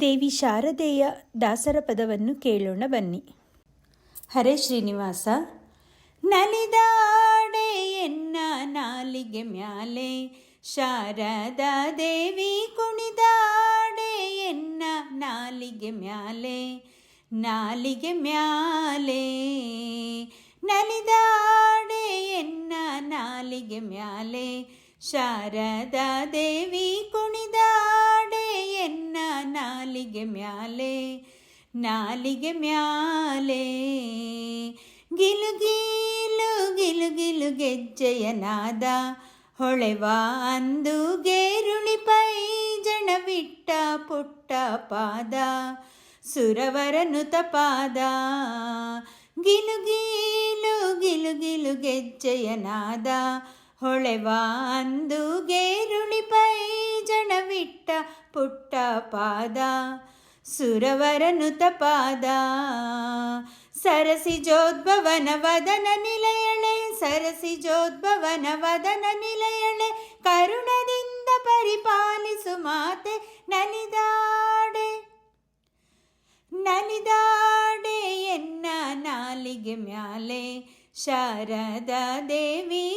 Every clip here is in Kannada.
ದೇವಿ ಶಾರದೆಯ ದಾಸರ ಪದವನ್ನು ಕೇಳೋಣ ಬನ್ನಿ. ಹರೇ ಶ್ರೀನಿವಾಸ. ನಲಿದಾಡೆ ಎನ್ನ ನಾಲಿಗೆ ಮ್ಯಾಲೆ, ಶಾರದಾ ದೇವಿ ಕುಣಿದಾಡೆ ಎನ್ನ ನಾಲಿಗೆ ಮ್ಯಾಲೆ ನಾಲಿಗೆ ಮ್ಯಾಲೆ. ನಲಿದಾಡೆ ಎನ್ನ ನಾಲಿಗೆ ಮ್ಯಾಲೆ, ಶಾರದಾ ದೇವಿ ಎನ್ನ ನಾಲಿಗೆ ಮ್ಯಾಲೆ ನಾಲಿಗೆ ಮ್ಯಾಲೆ ಗಿಲುಗಿಲು ಗಿಲುಗಿಲು ಗೆಜ್ಜೆಯ ನಾದ ಹೊಳೆವ ಅಂದು ಗೇರುಳಿ ಪೈ ಜಣ ಬಿಟ್ಟ ಪುಟ್ಟ ಪಾದ ಸುರವರನುತ ಪಾದ ಗಿಲುಗಿಲು ಗಿಲುಗಿಲು ಗೆಜ್ಜೆಯ ನಾದ ಹೊಳೆವ ಅಂದು ಗೇರುಳಿ ಪೈ ಜಣ ಬಿಟ್ಟ ಪುಟ್ಟ ಪಾದ ಸುರವರನುತ ಪಾದ ಸರಸಿ ಜೋದ್ಭವನ ವದನ ನಿಲಯಳೆ ಸರಸಿ ಜೋದ್ಭವನ ವದನ ನಿಲಯಳೆ ಕರುಣದಿಂದ ಪರಿಪಾಲಿಸು ಮಾತೆ ನಲಿದಾಡೆ ನಲಿದಾಡೆ ಎನ್ನ ನಾಲಿಗೆ ಮ್ಯಾಲೆ ಶಾರದಾ ದೇವಿ ಕುಣಿದಾಡೆ ಎನ್ನ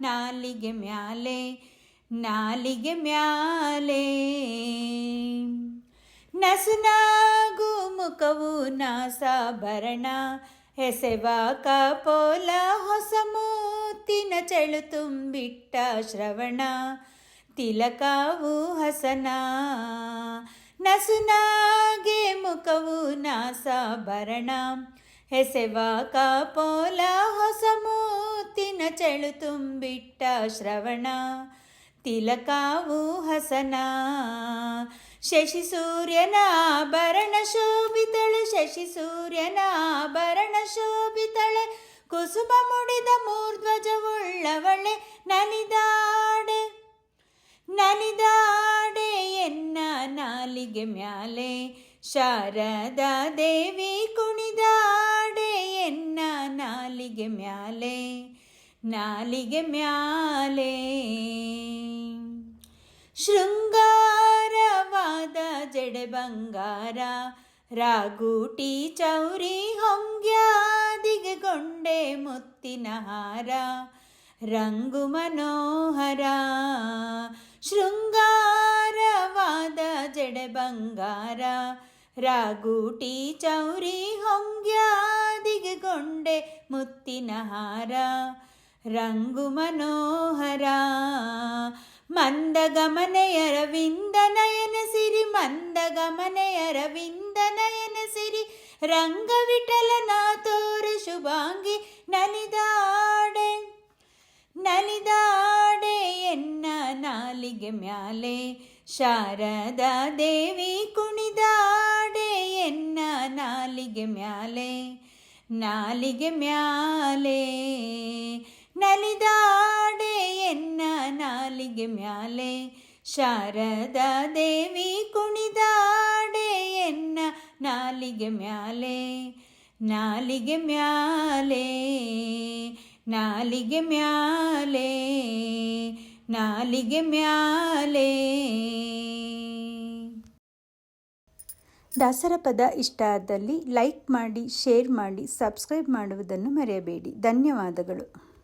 ನಾಲಿಗೆ ಮ್ಯಾಲೆ ನಾಲಿಗೆ ಮ್ಯಾಲೆ ನಸುನಾಗು ಮುಖವು ನಾಸಾಭರಣ ಹೆಸೆವ ಕಪೋಲ ಹೊಸ ಮೂತಿನ ಚೆಳು ತುಂಬಿಟ್ಟ ಶ್ರವಣ ತಿಲಕವು ಹಸನ ನಸುನಾಗೆ ಮುಖವು ನಾಸಾಭರಣ ಹೆಸೆವ ಕಪೋಲ ಹೊಸ ಮೂತಿನ ಚೆಳು ತುಂಬಿಟ್ಟ ಶ್ರವಣ, ತಿಲಕಾವು ಹಸನ. ಶಶಿ ಸೂರ್ಯನ ಆಭರಣ ಶೋಭಿತಳೆ, ಶಶಿ ಸೂರ್ಯನ ಆಭರಣ ಶೋಭಿತಳೆ. ಕುಸುಮ ಮುಡಿದ ಮೂರ್ಧ್ವಜವುಳ್ಳವಳೆ ನನಿದಾಡೆ ನನಿದಾಡೆ ಎನ್ನ ನಾಲಿಗೆ ಮ್ಯಾಲೆ. ಶಾರದಾ ದೇವಿ ಕುಣಿದಾಡೆ ಎನ್ನ ನಾಲಿಗೆ ಮ್ಯಾಲೆ. ನಾಲಿಗೆ ಮ್ಯಾಲೆ ಶೃಂಗಾರವಾದ ಜಡೆ ಬಂಗಾರ ರಾಗೂಟಿ ಚೌರಿ ಹೊಂಗ್ಯಾದಿಗೆ ಗೊಂಡೆ ಮುತ್ತಿನ ಹಾರ ರಂಗು ಮನೋಹರ ಶೃಂಗಾರವಾದ ಜಡೆ ಬಂಗಾರ ರಾಗೂಟಿ ಚೌರಿ ಹೊಂಗ್ಯಾದಿಗೆ ಗೊಂಡೆ ಮುತ್ತಿನ ಹಾರ ರಂಗು ಮನೋಹರ ಮಂದಗಮನೆಯರವಿಂದ ನಯನ ಸಿರಿ ಮಂದಗಮನೆಯರವಿಂದ ನಯನ ಸಿರಿ. ರಂಗವಿಠಲನ ತೋರ ಶುಭಾಂಗಿ ನನಿದಾಡೆ ನಲಿದಾಡೆ ಎನ್ನ ನಾಲಿಗೆ ಮ್ಯಾಲೆ. ಶಾರದಾ ದೇವಿ ಕುಣಿದಾಡೆ ಎನ್ನ ನಾಲಿಗೆ ಮ್ಯಾಲೆ. ನಾಲಿಗೆ ಮ್ಯಾಲೆ. ನಲಿದಾಡೆ, ಎನ್ನ ನಾಲಿಗೆ ಮ್ಯಾಲೆ? ಶಾರದಾ ದೇವಿ ಕುಣಿದಾಡೆ, ಎನ್ನ ನಾಲಿಗೆ ಮ್ಯಾಲೆ? ನಾಲಿಗೆ ಮ್ಯಾಲೆ? ನಾಲಿಗೆ ಮ್ಯಾಲೆ? ನಾಲಿಗೆ ಮ್ಯಾಲೆ? ದಾಸರ ಪದ ಇಷ್ಟ ಆದಲ್ಲಿ ಲೈಕ್ ಮಾಡಿ, ಶೇರ್ ಮಾಡಿ, ಸಬ್ಸ್ಕ್ರೈಬ್ ಮಾಡುವುದನ್ನು ಮರೆಯಬೇಡಿ. ಧನ್ಯವಾದಗಳು.